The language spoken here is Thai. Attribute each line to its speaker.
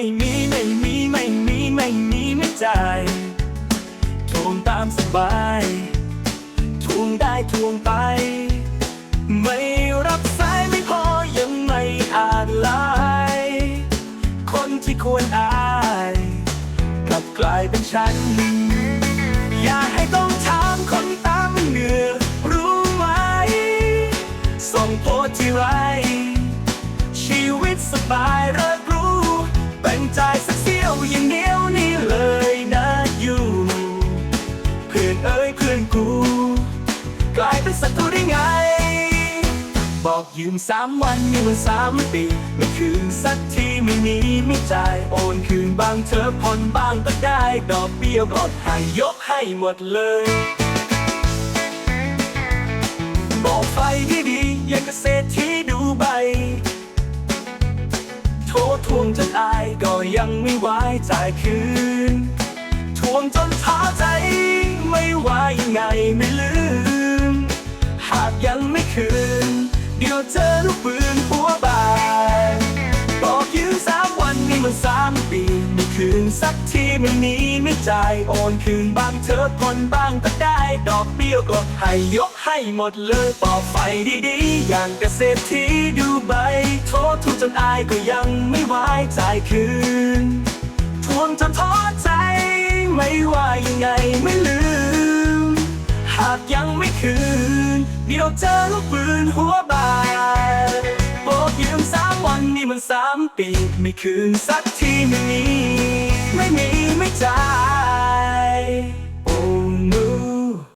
Speaker 1: ไม่มีไม่มีไม่มีไม่มีไม่จ่ายทวงตามสบายทวงได้ทวงไป ไม่รับสายไม่พอยังไม่อ่านไลน์คนที่ควรอายกลับกลายเป็นฉัน อย่าให้ต้องถามคนตามเหนือรู้ไหมส่งโพสต์ที่ไร ยเพื่อนกู กลายเป็นศัตรูได้ไง บอกยืมสามวันมีวันสามปี ไม่คืนสักทีไม่มีไม่จ่ายโอนคืนบางเธอผ่อนบางก็ได้ ดอกเบี้ยลดให้ยกให้หมดเลย บอกไฟที่ดีอย่างเกษตรที่ดูใบโทรทวงจนอายก็ยังไม่ไหวจ่ายคืน ทวงจนท้อใจ ไม่ว่ายังไงไม่ลืม หากยังไม่คืน เดี๋ยวเจอลูกปืนหัวบานบอกยืมสามวันนี่มันสามปีไม่คืนสักทีไม่มีไม่จ่ายโอนคืนบางเธอผ่อนบางก็ได้ดอกเบี้ยก็ให้ยกให้หมดเลยปอกไฟดีๆ อย่างเกษตรที่ดูใบโทษทุกจนอายก็ยังไม่ไหวจ่ายคืนทวงจนท้อใจ ไม่ว่ายังไงไม่ลืมากยังไม่คืนเดี๋ยวเจอลูกปืนหัวบานบกยืมสามวันนี่มันสามปี ไม่คืนสักทีไม่มี ไม่มีไม่จ่าย